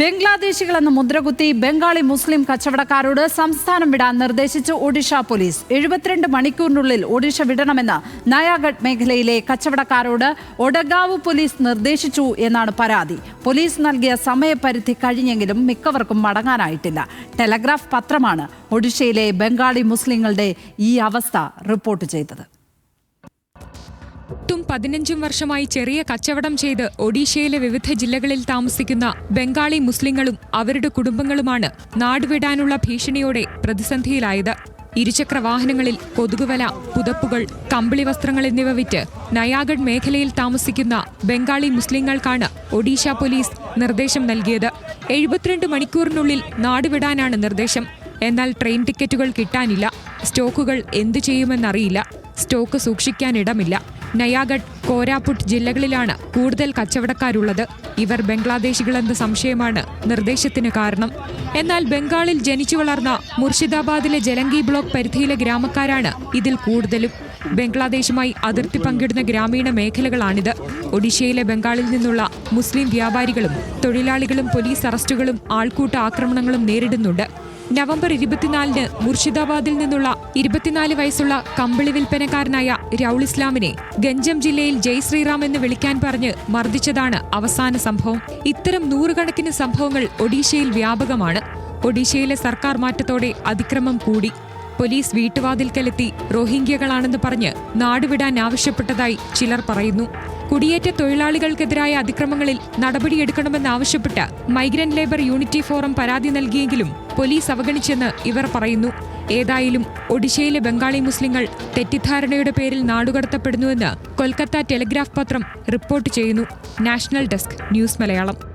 ബംഗ്ലാദേശികളെന്ന് മുദ്രകുത്തി ബംഗാളി മുസ്ലിം കച്ചവടക്കാരോട് സംസ്ഥാനം വിടാൻ നിർദ്ദേശിച്ചു ഒഡീഷ പോലീസ്. എഴുപത്തിരണ്ട് മണിക്കൂറിനുള്ളിൽ ഒഡീഷ വിടണമെന്ന് നയാഗഡ് മേഖലയിലെ കച്ചവടക്കാരോട് ഒഡഗാവ് പോലീസ് നിർദ്ദേശിച്ചു എന്നാണ് പരാതി. പോലീസ് നൽകിയ സമയപരിധി കഴിഞ്ഞെങ്കിലും മിക്കവർക്കും മടങ്ങാനായിട്ടില്ല. ടെലഗ്രാഫ് പത്രമാണ് ഒഡീഷയിലെ ബംഗാളി മുസ്ലിങ്ങളുടെ ഈ അവസ്ഥ റിപ്പോർട്ട് ചെയ്തത്. പത്തും പതിനഞ്ചും വർഷമായി ചെറിയ കച്ചവടം ചെയ്ത് ഒഡീഷയിലെ വിവിധ ജില്ലകളിൽ താമസിക്കുന്ന ബംഗാളി മുസ്ലിങ്ങളും അവരുടെ കുടുംബങ്ങളുമാണ് നാടുവിടാനുള്ള ഭീഷണിയോടെ പ്രതിസന്ധിയിലായത്. ഇരുചക്ര വാഹനങ്ങളിൽ കൊതുകുവല പുതപ്പുകൾ കമ്പിളി വസ്ത്രങ്ങൾ എന്നിവ വിറ്റ് നയാഗഡ് മേഖലയിൽ താമസിക്കുന്ന ബംഗാളി മുസ്ലിങ്ങൾക്കാണ് ഒഡീഷ പോലീസ് നിർദ്ദേശം നൽകിയത്. എഴുപത്തിരണ്ട് മണിക്കൂറിനുള്ളിൽ നാടുവിടാനാണ് നിർദ്ദേശം. എന്നാൽ ട്രെയിൻ ടിക്കറ്റുകൾ കിട്ടാനില്ല. സ്റ്റോക്കുകൾ എന്തു ചെയ്യുമെന്നറിയില്ല. സ്റ്റോക്ക് സൂക്ഷിക്കാനിടമില്ല നയാഗഡ് കോരാപുട്ട് ജില്ലകളിലാണ് കൂടുതൽ കച്ചവടക്കാരുള്ളത്. ഇവർ ബംഗ്ലാദേശികളെന്ന സംശയമാണ്? നിർദ്ദേശത്തിന് കാരണം. എന്നാൽ ബംഗാളിൽ ജനിച്ചു വളർന്ന മുർഷിദാബാദിലെ ജലങ്കി ബ്ലോക്ക് പരിധിയിലെ ഗ്രാമക്കാരാണ് ഇതിൽ കൂടുതലും. ബംഗ്ലാദേശുമായി അതിർത്തി പങ്കിടുന്ന ഗ്രാമീണ മേഖലകളാണിത്. ഒഡീഷയിലെ ബംഗാളിൽ നിന്നുള്ള മുസ്ലിം വ്യാപാരികളും തൊഴിലാളികളും പോലീസ് അറസ്റ്റുകളും ആൾക്കൂട്ട ആക്രമണങ്ങളും നേരിടുന്നുണ്ട്. നവംബർ ഇരുപത്തിനാലിന് മുർഷിദാബാദിൽ നിന്നുള്ള ഇരുപത്തിനാല് വയസ്സുള്ള കമ്പിളി വിൽപ്പനക്കാരനായ രൗൾ ഇസ്ലാമിനെ ഗഞ്ചം ജില്ലയിൽ ജയ് ശ്രീറാം എന്ന് വിളിക്കാൻ പറഞ്ഞ് മർദ്ദിച്ചതാണ് അവസാന സംഭവം. ഇത്തരം നൂറുകണക്കിന് സംഭവങ്ങൾ ഒഡീഷയിൽ വ്യാപകമാണ്. ഒഡീഷയിലെ സർക്കാർ മാറ്റത്തോടെ അതിക്രമം കൂടി. പോലീസ് വീട്ടുവാതിൽക്കലെത്തി റോഹിംഗ്യകളാണെന്ന് പറഞ്ഞ് നാടുവിടാൻ ആവശ്യപ്പെട്ടതായി ചിലർ പറയുന്നു. കുടിയേറ്റ തൊഴിലാളികൾക്കെതിരായ അതിക്രമങ്ങളിൽ നടപടിയെടുക്കണമെന്നാവശ്യപ്പെട്ട് മൈഗ്രന്റ് ലേബർ യൂണിറ്റി ഫോറം പരാതി നൽകിയെങ്കിലും പോലീസ് അവഗണിച്ചെന്ന് ഇവർ പറയുന്നു. ഏതായാലും ഒഡീഷയിലെ ബംഗാളി മുസ്ലിങ്ങൾ തെറ്റിദ്ധാരണയുടെ പേരിൽ നാടുകടത്തപ്പെടുന്നുവെന്ന് കൊൽക്കത്ത ടെലിഗ്രാഫ് പത്രം റിപ്പോർട്ട് ചെയ്യുന്നു. National desk news Malayalam.